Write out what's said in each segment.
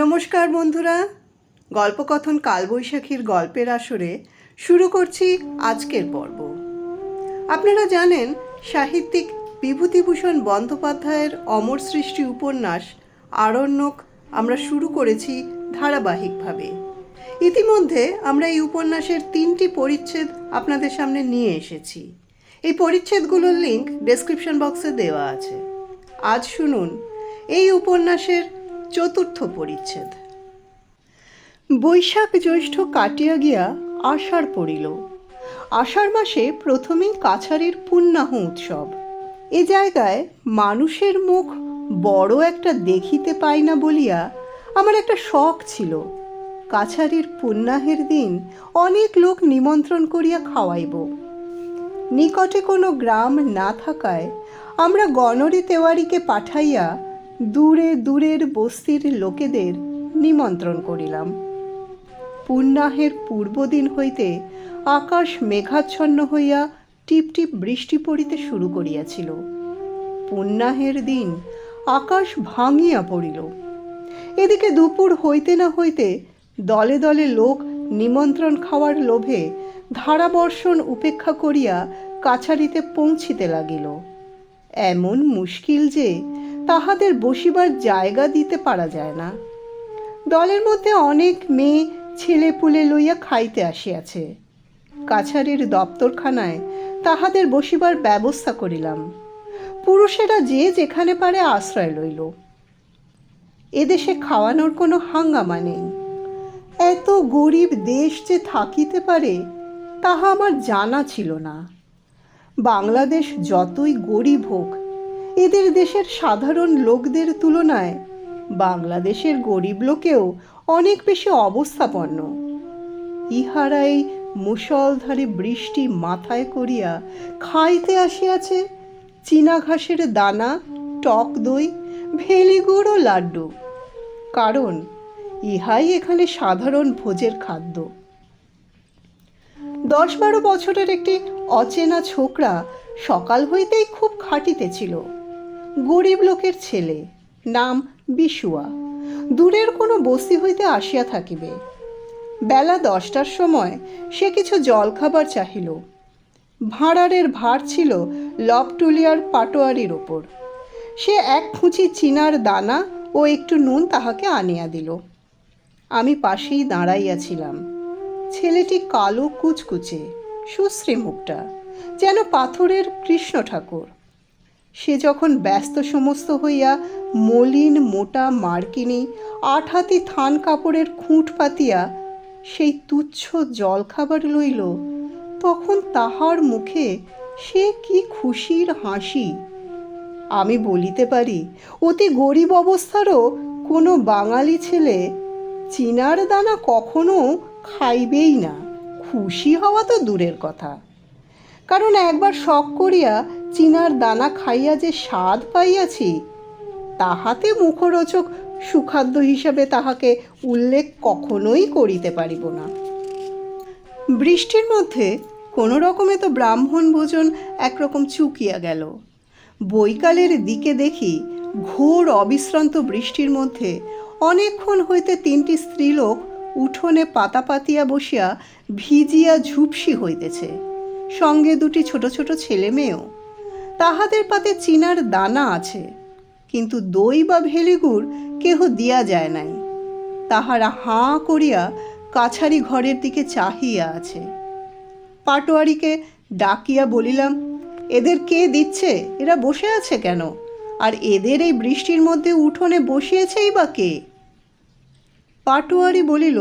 নমস্কার বন্ধুরা। গল্পকথন কালবৈশাখীর গল্পের আসরে শুরু করছি আজকের পর্ব। আপনারা জানেন, সাহিত্যিক বিভূতিভূষণ বন্দ্যোপাধ্যায়ের অমর সৃষ্টি উপন্যাস আরণ্যক আমরা শুরু করেছি ধারাবাহিকভাবে। ইতিমধ্যে আমরা এই উপন্যাসের তিনটি পরিচ্ছেদ আপনাদের সামনে নিয়ে এসেছি। এই পরিচ্ছেদগুলোর লিঙ্ক ডেসক্রিপশন বক্সে দেওয়া আছে। আজ শুনুন, এই উপন্যাসের চতুর্থ পরিচ্ছেদ। বৈশাখ জ্যৈষ্ঠ কাটিয়া গিয়া আষাঢ় পড়িল। আষাঢ় মাসে প্রথমেই কাছারির পুণ্যাহ উৎসব। এ জায়গায় মানুষের মুখ বড় একটা দেখিতে পাই না বলিয়া আমার একটা শখ ছিল। কাছারির পুণ্যাহের দিন অনেক লোক নিমন্ত্রণ করিয়া খাওয়াইব। নিকটে কোনো গ্রাম না থাকায় আমরা গণরি তেওয়ারিকে পাঠাইয়া দূরে দূরের বস্তির লোকেদের নিমন্ত্রণ করিলাম। পুণ্যাহের পূর্বদিন হইতে আকাশ মেঘাচ্ছন্ন হইয়া টিপ টিপ বৃষ্টি পড়িতে শুরু করিয়াছিল। পুণ্যাহের দিন আকাশ ভাঙিয়া পড়িল। এদিকে দুপুর হইতে না হইতে দলে দলে লোক নিমন্ত্রণ খাওয়ার লোভে ধারাবর্ষণ উপেক্ষা করিয়া কাছারিতে পৌঁছিতে লাগিল। এমন মুশকিল যে তাহাদের বসিবার জায়গা দিতে পারা যায় না। দলের মধ্যে অনেক মেয়ে ছেলে পুলে লইয়া খাইতে আসিয়াছে। কাছারির দপ্তরখানায় তাহাদের বসিবার ব্যবস্থা করিলাম। পুরুষেরা যে যেখানে পারে আশ্রয় লইল। এদেশে খাওয়ানোর কোনো হাঙ্গামা নেই। এত গরিব দেশ যে থাকিতে পারে, তাহা আমার জানা ছিল না। বাংলাদেশ যতই গরিব হোক এদের দেশের সাধারণ লোকদের তুলনায় বাংলাদেশের গরিব লোকেও অনেক বেশি অবস্থাপন্ন। ইহারা এই মুষলধারে বৃষ্টি মাথায় করিয়া খাইতে আসিয়াছে, চীনা ঘাসের দানা, টক দই ভেলিগুড় ও লাড্ডু। কারণ ইহাই এখানে সাধারণ ভোজের খাদ্য। দশ বারো বছরের একটি অচেনা ছোকরা সকাল হইতেই খুব খাটিতেছিল। গরিব লোকের ছেলে, নাম বিশুয়া। দূরের কোনো বস্তি হইতে আসিয়া থাকিবে। বেলা দশটার সময় সে কিছু জলখাবার চাহিল। ভাঁড়ারের ভার ছিল লবটুলিয়ার পাটোয়ারির ওপর সে এক ফুঁচি চিনার দানা ও একটু নুন তাহাকে আনিয়া দিল। আমি পাশেই দাঁড়াইয়াছিলাম। ছেলেটি কালো কুচকুচে, সুশ্রী মুখটা, যেন পাথরের কৃষ্ণ ঠাকুর সে যখন ব্যস্ত সমস্ত হইয়া মলিন মোটা মার্কিনি আট হাতি থান কাপড়ের খুঁট পাতিয়া সেই তুচ্ছ জলখাবার লইল, তখন তাহার মুখে সে কি খুশির হাসি? আমি বলিতে পারি, অতি গরিব অবস্থারও কোনো বাঙালি ছেলে চিনার দানা কখনো খাইবেই না। খুশি হওয়া তো দূরের কথা। কারণ একবার শখ করিয়া চিনার দানা খাইয়া যে স্বাদ পাইয়াছি, তাহাতে মুখরোচক সুখাদ্য হিসাবে তাহাকে উল্লেখ কখনোই করিতে পারিব না। বৃষ্টির মধ্যে কোনো রকমে তো ব্রাহ্মণ ভোজন একরকম চুকিয়া গেল। বৈকালের দিকে দেখি ঘোর অবিশ্রান্ত বৃষ্টির মধ্যে অনেকক্ষণ হইতে তিনটি স্ত্রীলোক উঠোনে পাতা পাতিয়া বসিয়া ভিজিয়া ঝুপসি হইতেছে। সঙ্গে দুটি ছোট ছোট ছেলে মেয়েও তাহাদের পাতে চিনার দানা আছে, কিন্তু দই বা ভেলিগুড় কেহ দিয়া যায় নাই। তাহারা হাঁ করিয়া কাছারি ঘরের দিকে চাহিয়া আছে। পাটোয়ারিকে ডাকিয়া বলিলাম, এদের কে দিচ্ছে? এরা বসে আছে কেন? আর এদের এই বৃষ্টির মধ্যে উঠোনে বসিয়েছেই বা কে? পাটোয়ারি বলিল,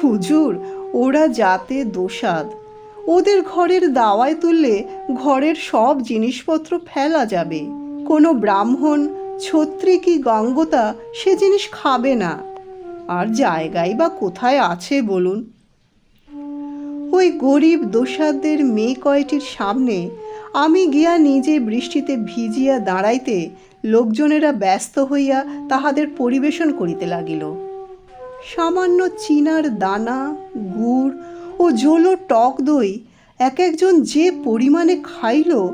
হুজুর, ওরা যাতে দোসাদ ওদের ঘরের দাওয়ায় তুললে ঘরের সব জিনিসপত্র ফেলা যাবে। কোনো ব্রাহ্মণ, ছত্রী কি গঙ্গতা সে জিনিস খাবে না। আর জায়গায় বা কোথায় আছে বলুন। ওই গরিব দোসাদের মেয়ে কয়টির সামনে আমি গিয়া নিজে বৃষ্টিতে ভিজিয়া দাঁড়াইতে লোকজনেরা ব্যস্ত হইয়া তাহাদের পরিবেশন করিতে লাগিল। সামান্য চিনার দানা, গুড় ঝোলো টক দই এক একজন যে পরিমাণে খাইল,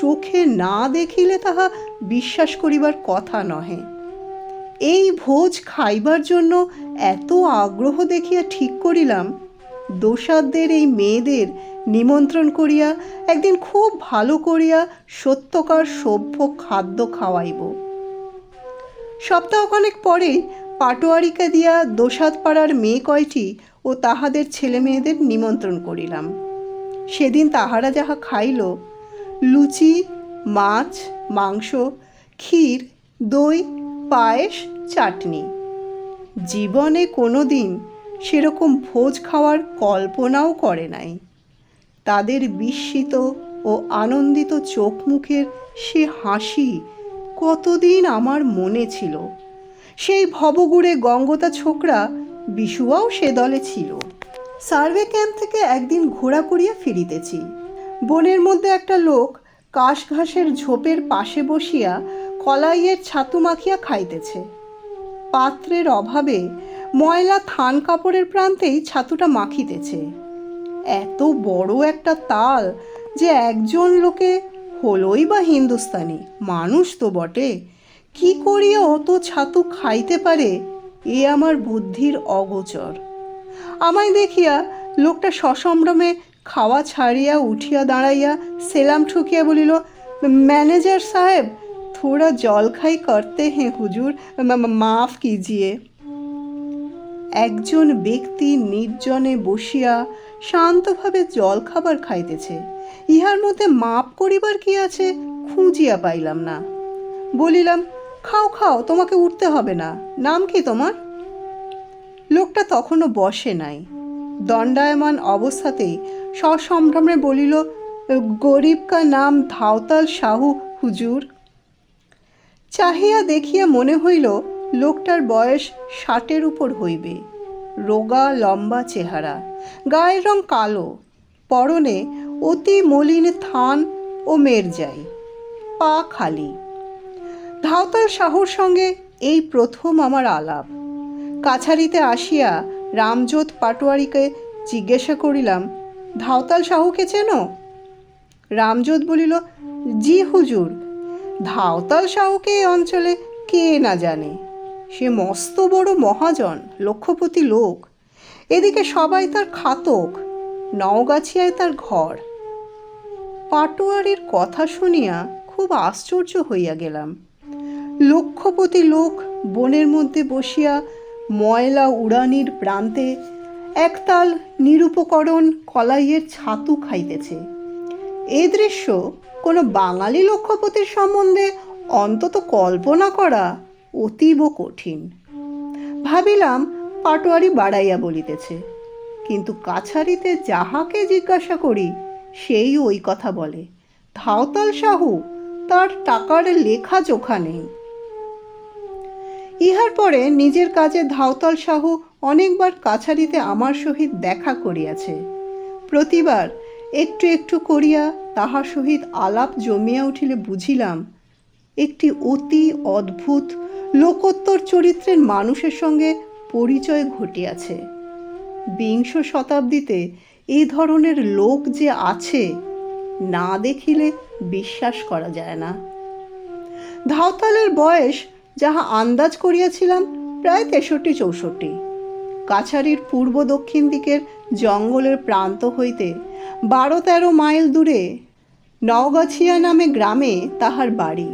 চোখে না দেখিলে তাহা বিশ্বাস করিবার কথা নহে। এই ভোজ খাইবার জন্য এত আগ্রহ দেখিয়া ঠিক করিলাম দোসাদের এই মেয়েদের নিমন্ত্রণ করিয়া একদিন খুব ভালো করিয়া সত্যকার সভ্য খাদ্য খাওয়াইব। সপ্তাহখানেক পরে পাটোয়ারিকা দিয়া দোসাদ পাড়ার মেয়ে কয়টি ও তাহাদের ছেলে মেয়েদের নিমন্ত্রণ করিলাম। সেদিন তাহারা যাহা খাইল, লুচি, মাছ, মাংস, ক্ষীর, দই, পায়েস, চাটনি। জীবনে কোনো দিন সেরকম ভোজ খাওয়ার কল্পনাও করে নাই। তাদের বিস্মিত ও আনন্দিত চোখ মুখের সে হাসি কতদিন আমার মনে ছিল। সেই ভবগুড়ে গঙ্গতা ছোকরা বিশুয়াও সে দলে ছিল। সার্ভে ক্যাম্প থেকে একদিন ঘোরা করিয়া ফিরিতেছি। বনের মধ্যে একটা লোক কাশ ঘাসের ঝোপের পাশে বসিয়া কলাইয়ের ছাতু মাখিয়া খাইতেছে। পাত্রের অভাবে ময়লা থান কাপড়ের প্রান্তেই ছাতুটা মাখিতেছে। এত বড় একটা তাল যে একজন লোকে হলোই বা হিন্দুস্তানি, মানুষ তো বটে। কি করিয়া অত ছাতু খাইতে পারে? এ আমার বুদ্ধির অগোচর। আমায় দেখিয়া লোকটা সসম্ভ্রমে খাওয়া ছাড়িয়া উঠিয়া দাঁড়াইয়া সেলাম ঠুকিয়া বলিল, ম্যানেজার সাহেব, থোড়া জলখাই করতে হে হুজুর মাফ কিজিয়ে। একজন ব্যক্তি নির্জনে বসিয়া শান্তভাবে জলখাবার খাইতেছে। ইহার মধ্যে মাপ করিবার কি আছে খুঁজিয়া পাইলাম না। বলিলাম খাও খাও, তোমাকে উঠতে হবে না। নাম কি তোমার? লোকটা তখনও বসে নাই। দণ্ডায়মান অবস্থাতেই সসম্ভ্রমে বলিল, গরিব কা নাম ধাওতাল সাহু হুজুর? চাহিয়া দেখিয়া মনে হইল, লোকটার বয়স ষাটের উপর হইবে। রোগা, লম্বা চেহারা, গায়ের রং কালো, পরনে অতি মলিন থান ও মেরজাই, পা খালি। ধাওতাল শাহুর সঙ্গে এই প্রথম আমার আলাপ। কাছারিতে আসিয়া রামজোত পাটোয়ারিকে জিজ্ঞাসা করিলাম, ধাওতাল শাহুকে চেনো? রামজোত বলিল, জি হুজুর, ধাওতাল শাহুকে এই অঞ্চলে কে না জানে? সে মস্ত বড় মহাজন, লক্ষপতি লোক। এদিকে সবাই তার খাতক, নওগাছিয়ায় তার ঘর। পাটোয়ারির কথা শুনিয়া খুব আশ্চর্য হইয়া গেলাম। লক্ষপতি লোক বনের মধ্যে বসিয়া ময়লা উড়ানির প্রান্তে একতাল নিরুপকরণ কলাইয়ের ছাতু খাইতেছে। এই দৃশ্য কোনো বাঙালি লক্ষ্যপতির সম্বন্ধে অন্তত কল্পনা করা অতীব কঠিন। ভাবিলাম পাটোয়ারি বাড়াইয়া বলিতেছে, কিন্তু কাছারিতে যাহাকে জিজ্ঞাসা করি, সেই ওই কথা বলে। ধাওতাল সাহু, তার টাকার লেখা চোখা নেই। ইহার পরে নিজের কাজে ধাওতাল সাহু অনেকবার কাছারিতে আমার সহিত দেখা করিয়াছে। প্রতিবার একটু একটু করিয়া তাহার সহিত আলাপ জমিয়া উঠিলে বুঝিলাম, একটি অতি অদ্ভুত লোকোত্তর চরিত্রের মানুষের সঙ্গে পরিচয় ঘটিয়াছে। বিংশ শতাব্দীতে এই ধরনের লোক যে আছে, না দেখিলে বিশ্বাস করা যায় না। ধাওতালের বয়স যাহা আন্দাজ করিয়াছিলাম, প্রায় তেষট্টি চৌষট্টি। কাছারির পূর্ব দক্ষিণ দিকের জঙ্গলের প্রান্ত হইতে বারো তেরো মাইল দূরে নওগাছিয়া নামে গ্রামে তাহার বাড়ি।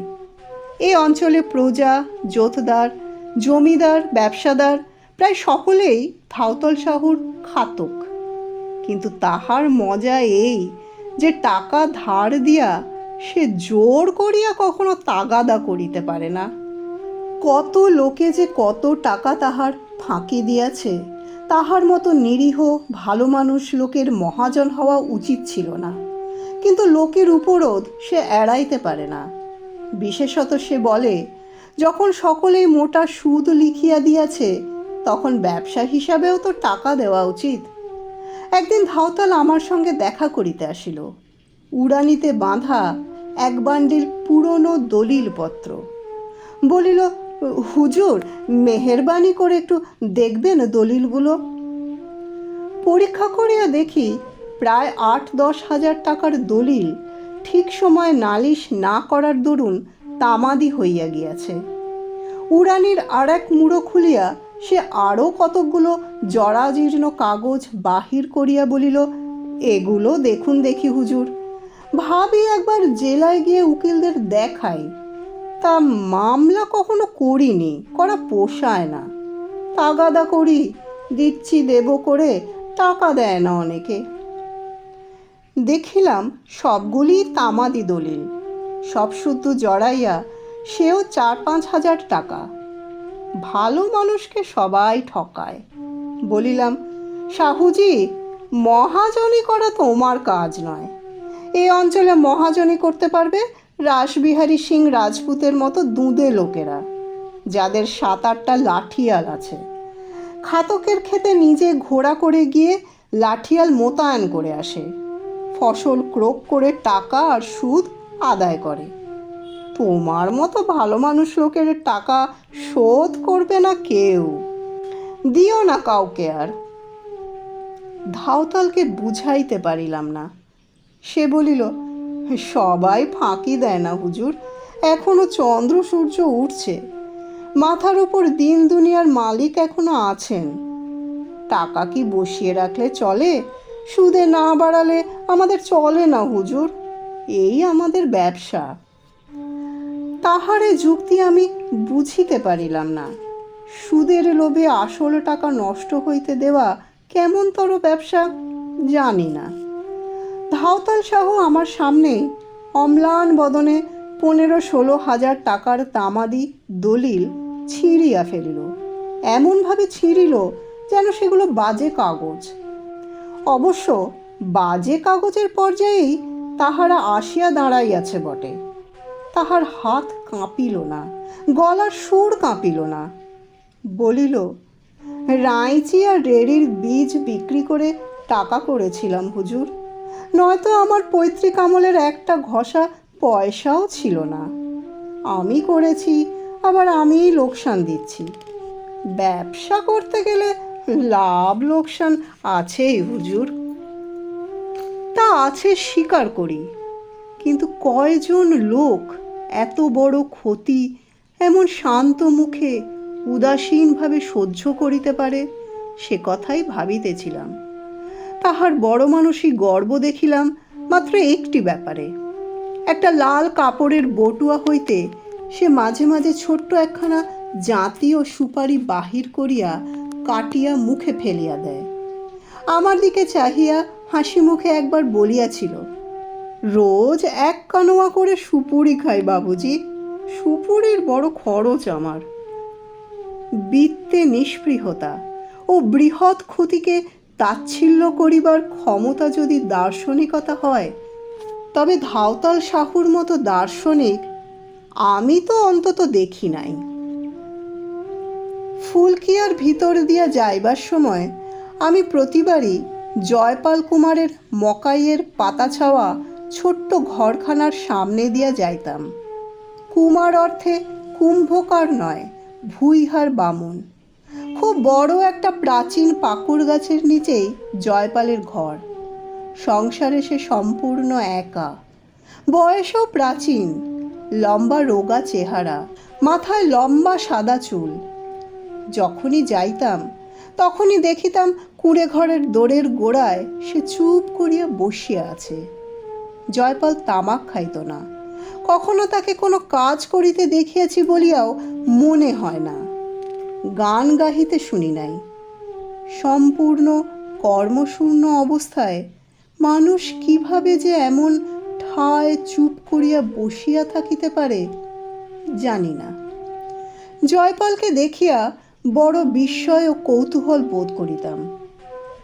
এই অঞ্চলে প্রজা, জোতদার, জমিদার, ব্যবসাদার, প্রায় সকলেই থাওতল শাহুর খাতক। কিন্তু তাহার মজা এই যে টাকা ধার দিয়া সে জোর করিয়া কখনো তাগাদা করিতে পারে না। কত লোকে যে কত টাকা তাহার ফাঁকি দিয়াছে, তাহার মতো নিরীহ, ভালো মানুষ লোকের মহাজন হওয়া উচিত ছিল না। কিন্তু লোকের উপরোধ সে এড়াইতে পারে না। বিশেষত সে বলে, যখন সকলেই মোটা সুদ লিখিয়া দিয়াছে, তখন ব্যবসা হিসাবেও তো টাকা দেওয়া উচিত। একদিন ধাওতাল আমার সঙ্গে দেখা করিতে আসিল। উড়ানিতে বাঁধা এক বান্ডিল পুরনো দলিলপত্র। বলিল হুজুর, মেহেরবানি করে একটু দেখবেন দলিলগুলো। পরীক্ষা করিয়া দেখি প্রায় আট দশ হাজার টাকার দলিল ঠিক সময় নালিশ না করার দরুন তামাদি হইয়া গিয়াছে। উড়ানির আর এক মুড়ো খুলিয়া সে আরও কতকগুলো জরাজীর্ণ কাগজ বাহির করিয়া বলিল, এগুলো দেখুন দেখি হুজুর। ভাবি একবার জেলায় গিয়ে উকিলদের দেখাই। তা মামলা কখনো করিনি, করা পোষায় না। তাগাদা করি, দিচ্ছি দেব করে, টাকা দেয় না অনেকে। দেখিলাম সবগুলি তামাদি দলিল। সব শুদ্ধ জড়াইয়া সেও চার পাঁচ হাজার টাকা। ভালো মানুষকে সবাই ঠকায়। বলিলাম, সাহুজি, মহাজনী করা তোমার কাজ নয়। এই অঞ্চলে মহাজনী করতে পারবে? রাসবিহারী সিং রাজপুতের মতো দুঁদে লোকেরা, যাদের সাত আটটা লাঠিয়াল আছে। খাতকের খেতে নিজে ঘোড়া করে গিয়ে লাঠিয়াল মোতায়েন করে আসে। ফসল ক্রোক করে টাকা আর সুদ আদায় করে। তোমার মতো ভালো মানুষ লোকের টাকা শোধ করবে না কেউ। দিও না কাউকে আর। ধাওতালকে বুঝাইতে পারিলাম না। সে বলিল সবাই ফাঁকি দেয় না হুজুর। এখনও চন্দ্র সূর্য উঠছে। মাথার উপর দিন দুনিয়ার মালিক এখনও আছেন। টাকা কি বসিয়ে রাখলে চলে? সুদে না বাড়ালে আমাদের চলে না হুজুর। এই আমাদের ব্যবসা। তাহারে যুক্তি আমি বুঝিতে পারিলাম না। সুদের লোভে আসল টাকা নষ্ট হইতে দেওয়া কেমনতর ব্যবসা জানি না। ধাওতাল শাহ আমার সামনে অম্লান বদনে পনেরো ষোলো হাজার টাকার তামাদি দলিল ছিঁড়িয়া ফেলিল। এমনভাবে ছিঁড়িল যেন সেগুলো বাজে কাগজ। অবশ্য বাজে কাগজের পর্যায়েই তাহারা আসিয়া দাঁড়াইয়াছে বটে। তাহার হাত কাঁপিল না, গলার সুর কাঁপিল না। বলিল, রাঁইচি আর রেড়ির বীজ বিক্রি করে টাকা করেছিলাম হুজুর। নয়তো আমার পৈতৃক আমলের একটা ঘষা পয়সাও ছিল না। আমি করেছি, আবার আমিই লোকসান দিচ্ছি। ব্যবসা করতে গেলে লাভ লোকসান আছেই হুজুর। তা আছে স্বীকার করি, কিন্তু কয়জন লোক এত বড় ক্ষতি এমন শান্ত মুখে উদাসীনভাবে সহ্য করিতে পারে, সে কথাই ভাবিতেছিলাম। তাহার বড় মানুষই গর্ব দেখিলাম মাত্র একটি ব্যাপারে। একটা লাল কাপড়ের বটুয়া হইতে সে মাঝে মাঝে ছোট্ট একখানা জাতীয় সুপারি বাহির করিয়া কাটিয়া মুখে ফেলিয়া দেয়। আমার দিকে চাহিয়া হাসি মুখে একবার বলিয়াছিল, রোজ এক কানোয়া করে সুপুরি খাই বাবুজি, সুপুরির বড় খরচ আমার। বৃত্তে নিষ্পৃহতা ও বৃহৎ ক্ষতিকে তাচ্ছিল্য করিবার ক্ষমতা যদি দার্শনিকতা হয়, তবে ধাওতাল শাহুর মতো দার্শনিক আমি তো অন্তত দেখি নাই। ফুলকিয়ার ভিতর দিয়া যাইবার সময় আমি প্রতিবারই জয়পাল কুমারের মকাইয়ের পাতা ছাওয়া ছোট্ট ঘরখানার সামনে দিয়া যাইতাম। কুমার অর্থে কুম্ভকার নয়, ভুইহার বামুন। খুব বড় একটা প্রাচীন পাকুড় গাছের নিচেই জয়পালের ঘর। সংসারে সে সম্পূর্ণ একা। বয়সও প্রাচীন, লম্বা রোগা চেহারা, মাথায় লম্বা সাদা চুল। যখনই যাইতাম, তখনই দেখিতাম কুড়ে ঘরের দোরের গোড়ায় সে চুপ করিয়া বসিয়া আছে। জয়পাল তামাক খাইত না। কখনো তাকে কোনো কাজ করিতে দেখিয়াছি বলিয়াও মনে হয় না। গান গাহিতে শুনি নাই। সম্পূর্ণ কর্মশূন্য অবস্থায় মানুষ কীভাবে যে এমন ঠায় চুপ করিয়া বসিয়া থাকিতে পারে, জানি না। জয়পালকে দেখিয়া বড় বিস্ময় ও কৌতূহল বোধ করিতাম।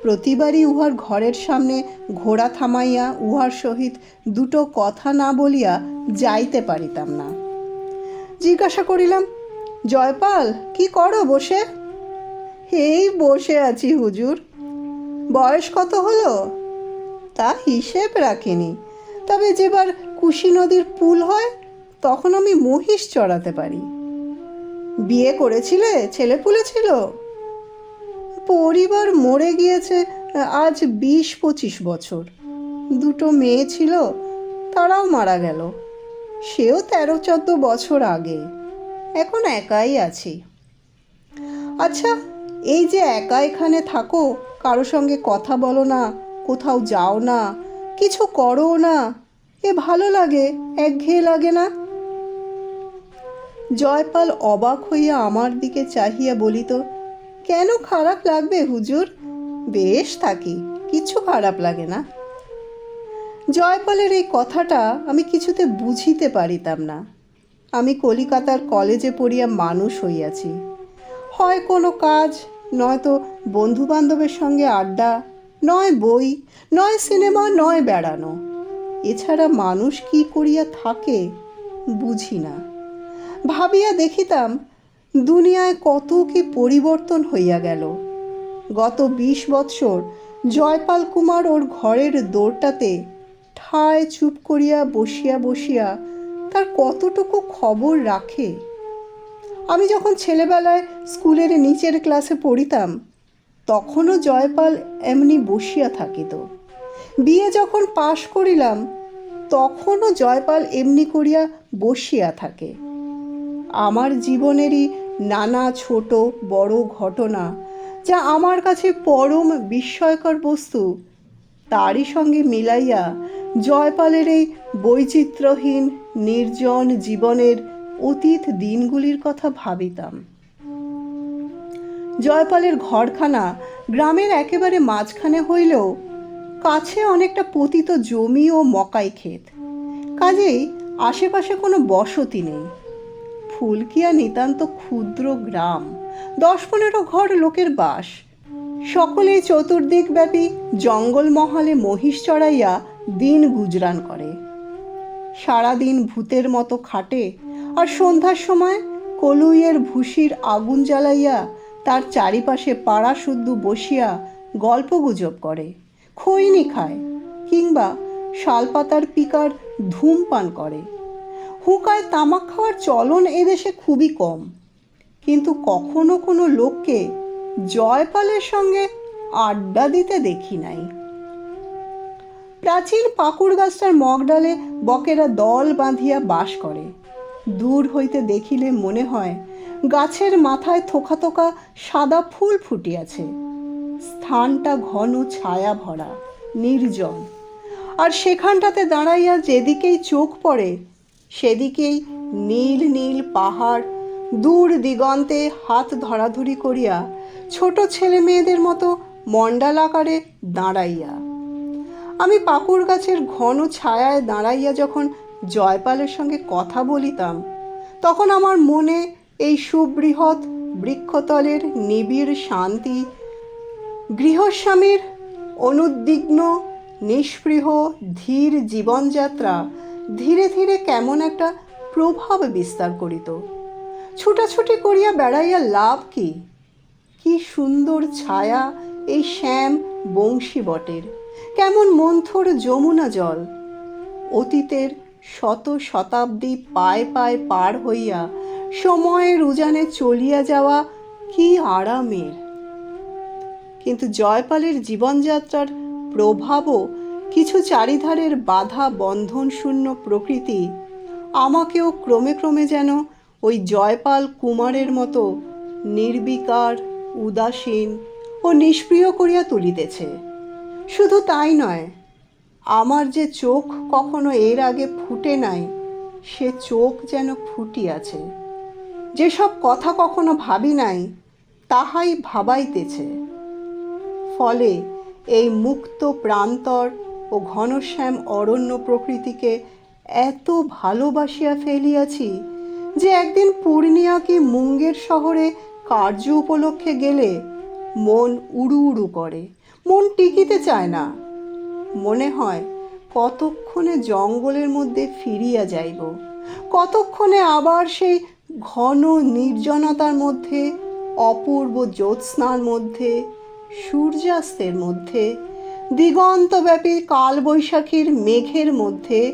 প্রতিবারই উহার ঘরের সামনে ঘোড়া থামাইয়া উহার সহিত দুটো কথা না বলিয়া যাইতে পারিতাম না। জিজ্ঞাসা করিলাম জয়পাল, কি করো বসে? এই বসে আছি হুজুর। বয়স কত হলো? তা হিসেব রাখিনি। তবে যেবার কুশি নদীর পুল হয়, তখন আমি মহিষ চড়াতে পারি। বিয়ে করেছিলে? ছেলে পুলে ছিল পরিবার মরে গিয়েছে আজ বিশ পঁচিশ বছর। দুটো মেয়ে ছিল, তারাও মারা গেল। সেও তেরো চোদ্দ বছর আগে। এখন একাই আছি। আচ্ছা এই যে একা এখানে থাকো, কারও সঙ্গে কথা বলো না, কোথাও যাও না, কিছু করো না, এ ভালো লাগে, একঘেয়ে লাগে না? জয়পাল অবাক হইয়া আমার দিকে চাহিয়া বলিত, কেন খারাপ লাগবে হুজুর? বেশ থাকি, কিছু খারাপ লাগে না। জয়পালের এই কথাটা আমি কিছুতে বুঝিতে পারিতাম না। আমি কলিকাতার কলেজে পড়িয়া মানুষ হইয়াছি। হয় কোনো কাজ নয়তো বন্ধু বান্ধবের সঙ্গে আড্ডা, নয় বই, নয় সিনেমা, নয় বেড়ানো। এছাড়া মানুষ কি করিয়া থাকে, বুঝি না। ভাবিয়া দেখিতাম, দুনিয়ায় কত কি পরিবর্তন হইয়া গেল। গত বিশ বৎসর জয়পাল কুমার ওর ঘরের দৌড়টাতে ঠায় চুপ করিয়া বসিয়া বসিয়া কতটুকু খবর রাখে? আমি যখন ছেলেবেলায় স্কুলের নিচের ক্লাসে পড়িতাম, তখনও জয়পাল এমনি বসিয়া থাকিত। বিয়ে যখন পাশ করিলাম, তখনও জয়পাল এমনি করিয়া বসিয়া থাকে। আমার জীবনেরই নানা ছোট বড় ঘটনা, যা আমার কাছে পরম বিস্ময়কর বস্তু, তারই সঙ্গে মিলাইয়া জয়পালের এই বৈচিত্র্যহীন নির্জন জীবনের অতীত দিনগুলির কথা ভাবিতাম। জয়পালের ঘরখানা গ্রামের একেবারে মাঝখানে হইলেও কাছে অনেকটা পতিত জমি ও মকাই ক্ষেত। কাজেই আশেপাশে কোনো বসতি নেই। ফুলকিয়া নিতান্ত ক্ষুদ্র গ্রাম দশ পনেরো ঘর লোকের বাস। সকলেই চতুর্দিক চতুর্দিকব্যাপী জঙ্গলমহলে মহিষ চড়াইয়া দিন গুজরান করে। সারাদিন ভূতের মতো খাটে আর সন্ধ্যার সময় কলুইয়ের ভুসির আগুন জ্বালাইয়া তার চারিপাশে পাড়া শুদ্ধ বসিয়া গল্পগুজব করে, খৈনি খায় কিংবা শালপাতার পিকার ধূমপান করে। হুঁকায় তামাক খাওয়ার চলন এদেশে খুবই কম। কিন্তু কখনো কোনো লোককে জয়পালের সঙ্গে আড্ডা দিতে দেখি নাই। প্রাচীন পাকুড় গাছটার মগডালে বকেরা দল বাঁধিয়া বাস করে। দূর হইতে দেখিলে মনে হয়, গাছের মাথায় থোকা থোকা সাদা ফুল ফুটিয়াছে। স্থানটা ঘন ছায়া ভরা, নির্জন। আর সেখানটাতে দাঁড়াইয়া যেদিকেই চোখ পড়ে, সেদিকেই নীল নীল পাহাড়, দূর দিগন্তে হাত ধরাধরি করিয়া ছোট ছেলে মেয়েদের মতো মণ্ডাল আকারে দাঁড়াইয়া। আমি পাকুড় গাছের ঘন ছায়ায় দাঁড়াইয়া যখন জয়পালের সঙ্গে কথা বলিতাম, তখন আমার মনে এই সুবৃহৎ বৃক্ষতলের নিবিড় শান্তি, গৃহস্বামীর অনুদ্বিগ্ন, নিষ্পৃহ, ধীর জীবনযাত্রা ধীরে ধীরে কেমন একটা প্রভাব বিস্তার করিত। ছুটাছুটি করিয়া বেড়াইয়া লাভ কি? কি সুন্দর ছায়া এই শ্যাম বংশী বটের কেমন মন্থর যমুনা জল। অতীতের শত শতাব্দী পায়ে পায়ে পার হইয়া সময়ের উজানে চলিয়া যাওয়া কি আরামের। কিন্তু জয়পালের জীবনযাত্রার প্রভাবও কিছু চারিধারের বাধা বন্ধন শূন্য প্রকৃতি। আমাকেও ক্রমে ক্রমে যেন ওই জয়পাল কুমারের মতো নির্বিকার, উদাসীন ও নিষ্প্রিয় করিয়া তুলিতেছে। শুধু তাই নয়, আমার যে চোখ কখনো এর আগে ফুটে নাই, সে চোখ যেন ফুটিয়াছে যেসব কথা কখনো ভাবি নাই, তাহাই ভাবাইতেছে। ফলে এই মুক্ত প্রান্তর ও ঘনশ্যাম অরণ্য প্রকৃতিকে এত ভালোবাসিয়া ফেলিয়াছি যে একদিন পূর্ণিয়া কি মুঙ্গের শহরে কার্য উপলক্ষে গেলে মন উড়ু উড়ু করে। মন টিকিতে চায় না। মনে হয়, কতক্ষণে জঙ্গলের মধ্যে ফিরিয়া যাইব। কতক্ষণে আবার সেই ঘন নির্জনতার মধ্যে, অপূর্ব জ্যোৎস্নার মধ্যে, সূর্যাস্তের মধ্যে, দিগন্তব্যাপী কালবৈশাখীর মেঘের মধ্যে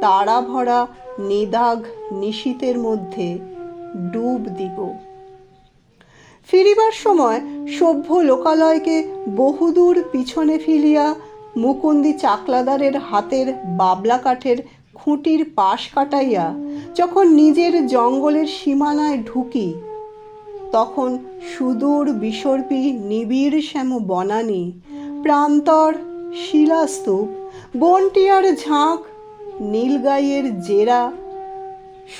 তারা ভরা নিদাঘ নিশীতের মধ্যে ডুব দিব। ফিরিবার সময় সভ্য লোকালয়কে বহুদূর পিছনে ফিলিয়া মুকুন্দি চাকলাদারের হাতের বাবলা কাঠের খুঁটির পাশ কাটাইয়া যখন নিজের জঙ্গলের সীমানায় ঢুকি, তখন সুদূর বিসর্পী নিবিড় শ্যাম বনানী, প্রান্তর শিলাস্তূপ, বনটিয়ার ঝাঁক, নীলগাইয়ের জেরা,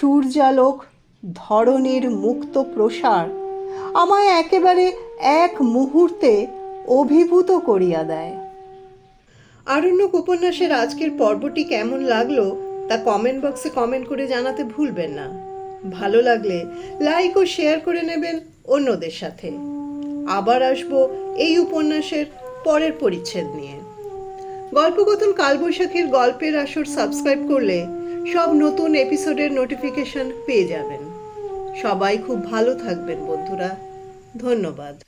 সূর্যালোক ধরনের মুক্ত প্রসার আমায় একেবারে এক মুহূর্তে অভিভূত করিয়া দেয়। আরণ্যক উপন্যাসের আজকের পর্বটি কেমন লাগল তা কমেন্ট বক্সে কমেন্ট করে জানাতে ভুলবেন না। ভালো লাগলে লাইক ও শেয়ার করে নেবেন অন্যদের সাথে। আবার আসব এই উপন্যাসের পরের পরিচ্ছেদ নিয়ে। গল্পকথন কালবৈশাখীর গল্পের আসর সাবস্ক্রাইব করলে সব নতুন এপিসোডের নোটিফিকেশন পেয়ে যাবেন। সবাই খুব ভালো থাকবেন বন্ধুরা। ধন্যবাদ।